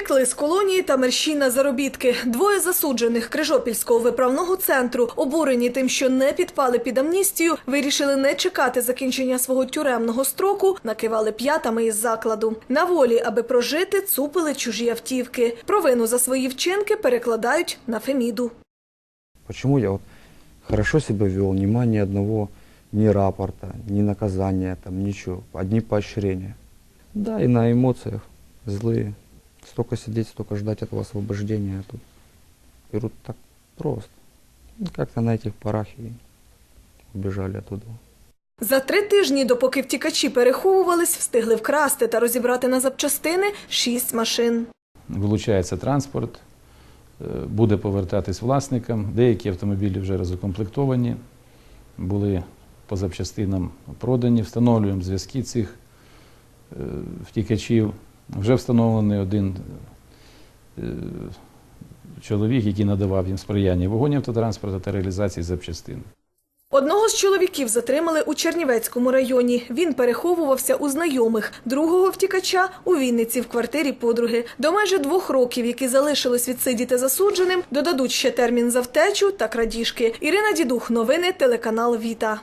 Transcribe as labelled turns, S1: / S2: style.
S1: Втекли з колонії та мерщій на заробітки. Двоє засуджених Крижопільського виправного центру, обурені тим, що не підпали під амністію, вирішили не чекати закінчення свого тюремного строку, накивали п'ятами із закладу. На волі, аби прожити, цупили чужі автівки. Провину за свої вчинки перекладають на Феміду.
S2: Почему я вот хорошо себя вел, нема ни одного ни рапорта, ни наказания, там ничего, одни поощрения. Да, и на эмоциях злые. Столько сидеть, столько ждать этого освобождения, тут берут так просто. И Как-то на этих парах и убежали оттуда.
S1: За три тижні, допоки втікачі переховувались, встигли вкрасти та розібрати на запчастини шість машин.
S3: вилучається транспорт, е, буде повертатись власникам. Деякі автомобілі вже розукомплектовані, були по запчастинам продані. Встановлюємо зв'язки цих е, втікачів. Вже встановлений один е, чоловік, який надавав їм сприяння в вогоні автотранспорту та реалізації запчастин.
S1: Одного з чоловіків затримали у Чернівецькому районі. Він переховувався у знайомих. Другого втікача у Вінниці в квартирі подруги. До майже двох років, які залишились відсидіти засудженим, додадуть ще термін за втечу та крадіжки. Ірина Дідух, новини, телеканал Віта.